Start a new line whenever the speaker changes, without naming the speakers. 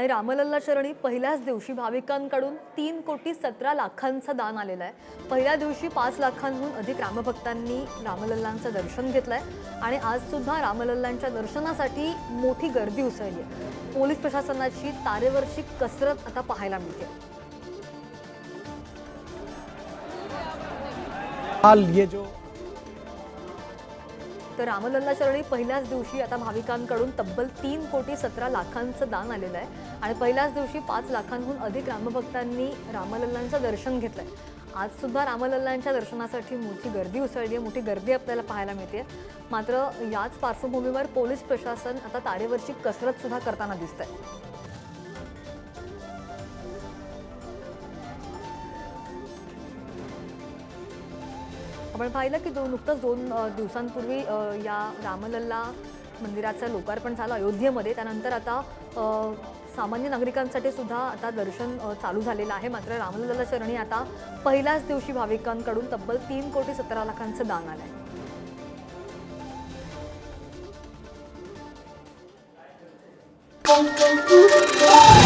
आणि रामलल्ला शरणी पहिल्याच दिवशी भाविकांकडून तीन कोटी सतरा लाखांचं दान आलेलं आहे. पहिल्या दिवशी पाच लाखांहून अधिक रामभक्तांनी रामलल्लांचं दर्शन घेतलं आहे आणि आज सुद्धा रामलल्लांच्या दर्शनासाठी मोठी गर्दी उसळली आहे. पोलीस प्रशासनाची तारेवरची कसरत आता पाहायला मिळते.
हाल ये जो
तर रामलल्ला चरणी पहिल्याच दिवशी आता भाविकांकडून तब्बल तीन कोटी सतरा लाखांचं दान आलेलं आहे. आणि पहिल्याच दिवशी पाच लाखांहून अधिक रामभक्तांनी रामलल्लांचं दर्शन घेतलं आज सुद्धा रामलल्लांच्या दर्शनासाठी मोठी गर्दी उसळली आहे मोठी गर्दी आपल्याला पाहायला मिळते मात्र याच पार्श्वभूमीवर पोलीस प्रशासन आता तारेवरची कसरत सुद्धा करताना आहे आपण पाहिलं की दोन नुकतंच दोन दिवसांपूर्वी या रामलल्ला मंदिराचं लोकार्पण झालं अयोध्येमध्ये त्यानंतर आता सामान्य नागरिकांसाठी सुद्धा आता दर्शन चालू झालेलं आहे मात्र रामलल्ला चरणी आता पहिल्याच दिवशी भाविकांकडून तब्बल तीन कोटी सतरा लाखांचं दान आलं आहे
Thank you.